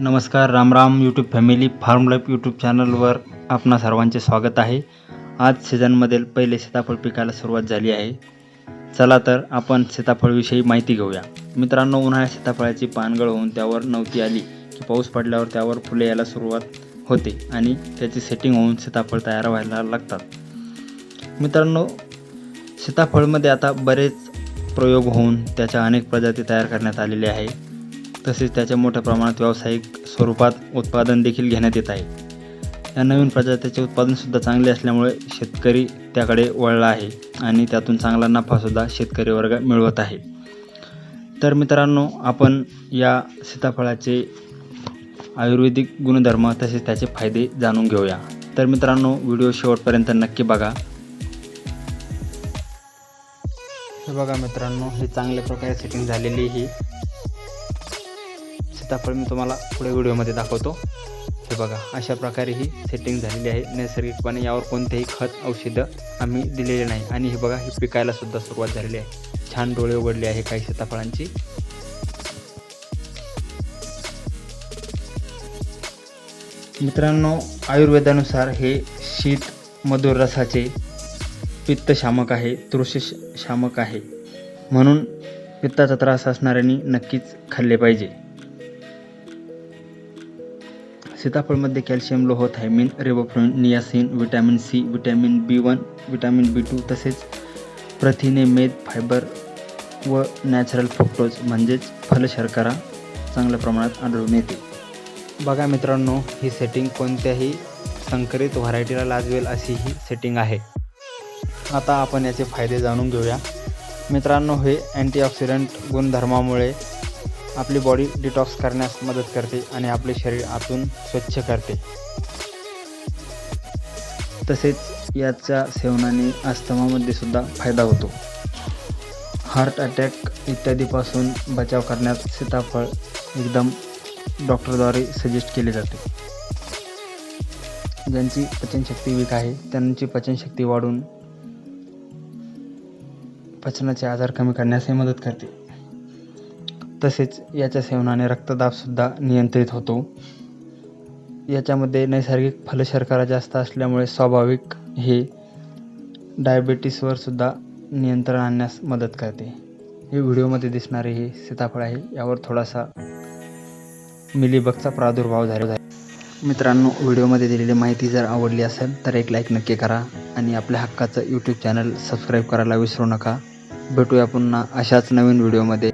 नमस्कार रामराम YouTube family farm life YouTube चॅनलवर आपणा सर्वांचे स्वागत आहे. आज सीझनमधील पहिले सीताफळ पिकायला सुरुवात झाली आहे. चला तर आपण सीताफळविषयी माहिती घेऊया. मित्रांनो उन्हाळ्यात सीताफळाची पानगळ होऊन त्यावर नवती आली की पाऊस पडल्यावर त्यावर फुले यायला सुरुवात होते आणि त्याची सेटिंग होऊन सीताफळ तयार व्हायला लागतात. मित्रांनो सीताफळमध्ये आता बरेच प्रयोग होऊन त्याच्या अनेक प्रजाती तयार करण्यात आलेले आहे तसेच त्याच्या मोठ्या प्रमाणात व्यावसायिक स्वरूपात उत्पादन देखील घेण्यात येत आहे. या नवीन प्रजातीचे उत्पादनसुद्धा चांगले असल्यामुळे शेतकरी त्याकडे वळला आहे आणि त्यातून चांगला नफासुद्धा शेतकरी वर्ग मिळवत आहे. तर मित्रांनो आपण या सीताफळाचे आयुर्वेदिक गुणधर्म तसेच त्याचे फायदे जाणून घेऊया. तर मित्रांनो व्हिडिओ शेवटपर्यंत नक्की बघा. हे बघा मित्रांनो हे चांगल्या प्रकारे सेटिंग झालेली ही सीताफळ मी तुम्हाला पुढे व्हिडिओमध्ये दाखवतो. हे बघा अशा प्रकारे ही सेटिंग झालेली आहे. नैसर्गिकपणे यावर कोणतेही खत औषधं आम्ही दिलेले नाही. आणि हे बघा ही पिकायला सुद्धा सुरुवात झालेली आहे. छान डोळे उघडले आहे काही सीताफळांची. मित्रांनो आयुर्वेदानुसार हे शीत मधुर रसाचे पित्तशामक आहे तृषशामक आहे. म्हणून पित्ताचा त्रास असणाऱ्यांनी नक्कीच खाल्ले पाहिजे. सीताफळमध्ये कॅल्शियम लोह thiamine riboflavin niacin vitamin C vitamin B one vitamin B two तसेच प्रथिने मेद फायबर व नॅचरल फ्रुक्टोज म्हणजेच फलशर्करा चांगल्या प्रमाणात आढळून येते. बघा मित्रांनो ही सेटिंग कोणत्याही संकरित व्हरायटीला लाजवेल अशी ही सेटिंग आहे. आता आपण याचे फायदे जाणून घेऊया. मित्रांनो हे अँटीऑक्सिडंट गुणधर्मामुळे आपली बॉडी डिटॉक्स करण्यास मदत करते आणि आपले शरीर आतून स्वच्छ करते. तसेच याच्या सेवनाने अस्थमामध्ये सुद्धा फायदा होतो. हार्ट अटॅक इत्यादीपासून बचाव करण्यात सीताफळ एकदम डॉक्टरद्वारे सजेस्ट केले जाते. ज्यांची पचनशक्ती वीक आहे त्यांची पचनशक्ती वाढून पचनाचे आजार कमी करण्यासही मदत करते. तसेच याच्या सेवनाने रक्तदाबसुद्धा नियंत्रित होतो. याच्यामध्ये नैसर्गिक फलशर्करा जास्त असल्यामुळे स्वाभाविक हे डायबेटीसवर सुद्धा नियंत्रण आणण्यास मदत करते. हे व्हिडिओमध्ये दिसणारे हे सीताफळ आहे. यावर थोडासा मिलीबगचा प्रादुर्भाव झालेला आहे. मित्रांनो व्हिडिओमध्ये दिलेली माहिती जर आवडली असेल तर एक लाईक नक्की करा आणि आपल्या हक्काचं यूट्यूब चॅनल सबस्क्राईब करायला विसरू नका. भेटूया पुन्हा अशाच नवीन व्हिडिओमध्ये.